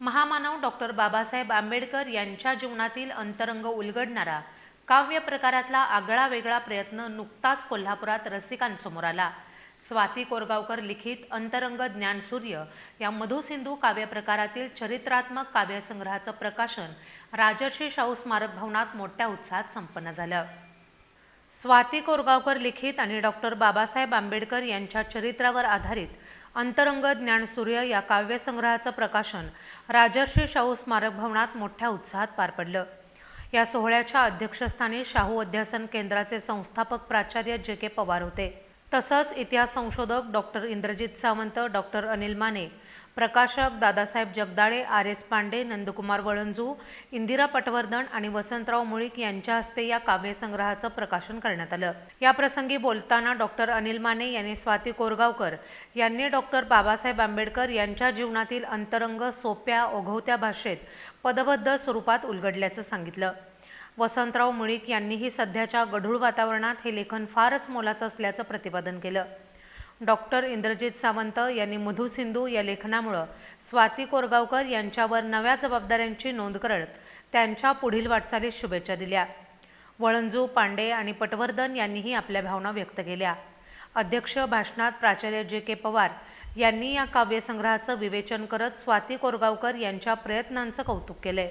महामानव डॉक्टर बाबासाहेब आंबेडकर यांच्या जीवनातील अंतरंग उलगडणारा काव्य प्रकारातला आगळा वेगळा प्रयत्न नुकताच कोल्हापुरात रसिकांसमोर आला. स्वाती कोरगावकर लिखित अंतरंग ज्ञानसूर्य या मधुसिंधू काव्य प्रकारातील चरित्रात्मक काव्यसंग्रहाचं प्रकाशन राजर्षी शाहू स्मारक भवनात मोठ्या उत्साहात संपन्न झालं. स्वाती कोरगावकर लिखित आणि डॉक्टर बाबासाहेब आंबेडकर यांच्या चरित्रावर आधारित अंतरंग ज्ञानसूर्य या काव्यसंग्रहाचं प्रकाशन राजर्षी शाहू स्मारक भवनात मोठ्या उत्साहात पार पडलं. या सोहळ्याच्या अध्यक्षस्थानी शाहू अध्यासन केंद्राचे संस्थापक प्राचार्य जे के पवार होते. तसंच इतिहास संशोधक डॉक्टर इंद्रजित सावंत डॉक्टर अनिल माने प्रकाशक दादासाहेब जगदाळे आर एस पांडे नंदकुमार वळंजू इंदिरा पटवर्धन आणि वसंतराव मुळीक यांच्या हस्ते या काव्यसंग्रहाचं प्रकाशन करण्यात आलं. या प्रसंगी बोलताना डॉक्टर अनिल माने यांनी स्वाती कोरगावकर यांनी डॉक्टर बाबासाहेब आंबेडकर यांच्या जीवनातील अंतरंग सोप्या ओघवत्या भाषेत पदबद्ध स्वरूपात उलगडल्याचं सांगितलं. वसंतराव मुळीक यांनीही सध्याच्या गढूळ वातावरणात हे लेखन फारच मोलाचं असल्याचं प्रतिपादन केलं. डॉक्टर इंद्रजित सावंत यांनी मधुसिंधू या लेखनामुळं स्वाती कोरगावकर यांच्यावर नव्या जबाबदाऱ्यांची नोंद करत त्यांच्या पुढील वाटचालीस शुभेच्छा दिल्या. वळंजू पांडे आणि पटवर्धन यांनीही आपल्या भावना व्यक्त केल्या. अध्यक्ष भाषणात प्राचार्य जे के पवार यांनी या काव्यसंग्रहाचं विवेचन करत स्वाती कोरगावकर यांच्या प्रयत्नांचं कौतुक केलंय.